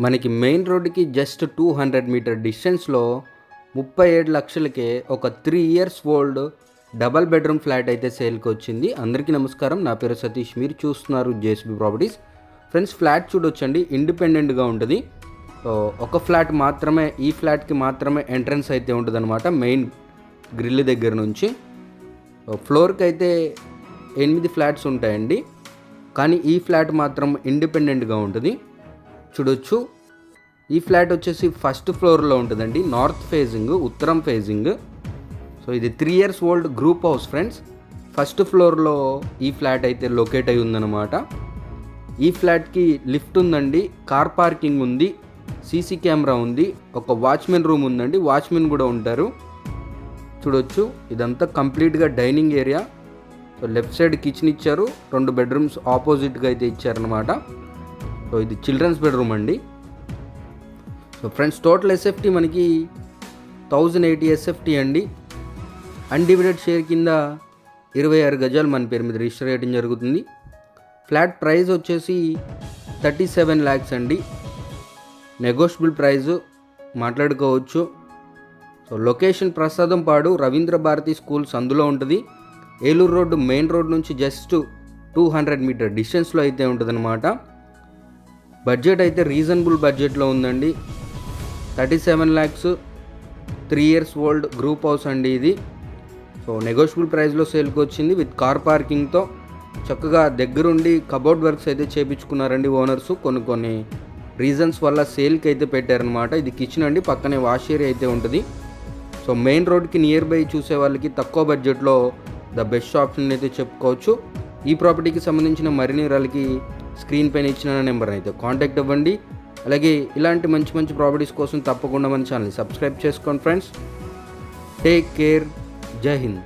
మనకి మెయిన్ రోడ్డుకి just two hundred meter డిస్టెన్స్లో ముప్పై ఏడు లక్షలకే ఒక three years old double bedroom flat అయితే సేల్కి వచ్చింది. అందరికీ నమస్కారం. నా పేరు సతీష్. మీరు చూస్తున్నారు జేసీబీ ప్రాపర్టీస్. ఫ్రెండ్స్ ఫ్లాట్ చూడొచ్చండి. ఇండిపెండెంట్గా ఉంటుంది. ఒక ఫ్లాట్ మాత్రమే ఈ ఫ్లాట్కి మాత్రమే ఎంట్రన్స్ అయితే ఉంటుందన్నమాట మెయిన్ గ్రిల్ దగ్గర నుంచి. ఫ్లోర్కి అయితే ఎనిమిది ఫ్లాట్స్ ఉంటాయండి. కానీ ఈ ఫ్లాట్ మాత్రం ఇండిపెండెంట్గా ఉంటుంది. చూడొచ్చు. ఈ ఫ్లాట్ వచ్చేసి ఫస్ట్ ఫ్లోర్లో ఉంటుందండి. నార్త్ ఫేజింగ్ ఉత్తరం ఫేజింగ్ సో ఇది three years old group house friends first ఫ్లోర్లో ఈ ఫ్లాట్ అయితే లొకేట్ అయి ఉందన్నమాట. ఈ ఫ్లాట్కి లిఫ్ట్ ఉందండి. కార్ పార్కింగ్ ఉంది. సీసీ కెమెరా ఉంది. ఒక వాచ్మెన్ రూమ్ ఉందండి. వాచ్మెన్ కూడా ఉంటారు. చూడొచ్చు. ఇదంతా కంప్లీట్గా dining area. So left side kitchen ఇచ్చారు. రెండు బెడ్రూమ్స్ ఆపోజిట్గా అయితే ఇచ్చారనమాట సో ఇది చిల్డ్రన్స్ బెడ్రూమ్ అండి. సో ఫ్రెండ్స్ టోటల్ ఎస్ఎఫ్టీ మనకి థౌజండ్ ఎయిటీ ఎస్ఎఫ్టీ అండి. అన్డివిడెడ్ షేర్ కింద ఇరవై ఆరు గజాలు మన పేరు మీద రిజిస్టర్ చేయడం జరుగుతుంది. ఫ్లాట్ ప్రైస్ వచ్చేసి థర్టీ సెవెన్ ల్యాక్స్ అండి. నెగోషియబుల్ ప్రైజు మాట్లాడుకోవచ్చు. So location Prasadampadu Ravindra Bharathi schools అందులో ఉంటుంది. ఏలూరు రోడ్డు మెయిన్ రోడ్ నుంచి జస్ట్ టూ హండ్రెడ్ మీటర్ డిస్టెన్స్లో అయితే ఉంటుందన్నమాట. బడ్జెట్ అయితే రీజనబుల్ బడ్జెట్లో ఉందండి. Thirty seven lakhs three years old group house అండి ఇది. సో నెగోషియబుల్ ప్రైస్లో సేల్కి వచ్చింది విత్ కార్ పార్కింగ్తో. చక్కగా దగ్గరుండి కబోర్డ్ వర్క్స్ అయితే చేపించుకున్నారండి ఓనర్స్. కొన్ని కొన్ని రీజన్స్ వల్ల సేల్కి అయితే పెట్టారనమాట ఇది కిచెన్ అండి పక్కనే వాష్ ఏరియా అయితే ఉంటుంది. సో మెయిన్ రోడ్కి నియర్ బై చూసే వాళ్ళకి తక్కువ బడ్జెట్లో ద బెస్ట్ ఆప్షన్ అయితే చెప్పుకోవచ్చు. ఈ ప్రాపర్టీకి సంబంధించిన మరిన్ని వివరాలకి స్క్రీన్ పైన ఇచ్చిన నెంబర్ అయితే కాంటాక్ట్ అవ్వండి. అలాగే ఇలాంటి మంచి మంచి ప్రాపర్టీస్ కోసం తప్పకుండా మన ఛానల్ సబ్స్క్రైబ్ చేసుకోండి friends take care Jai Hind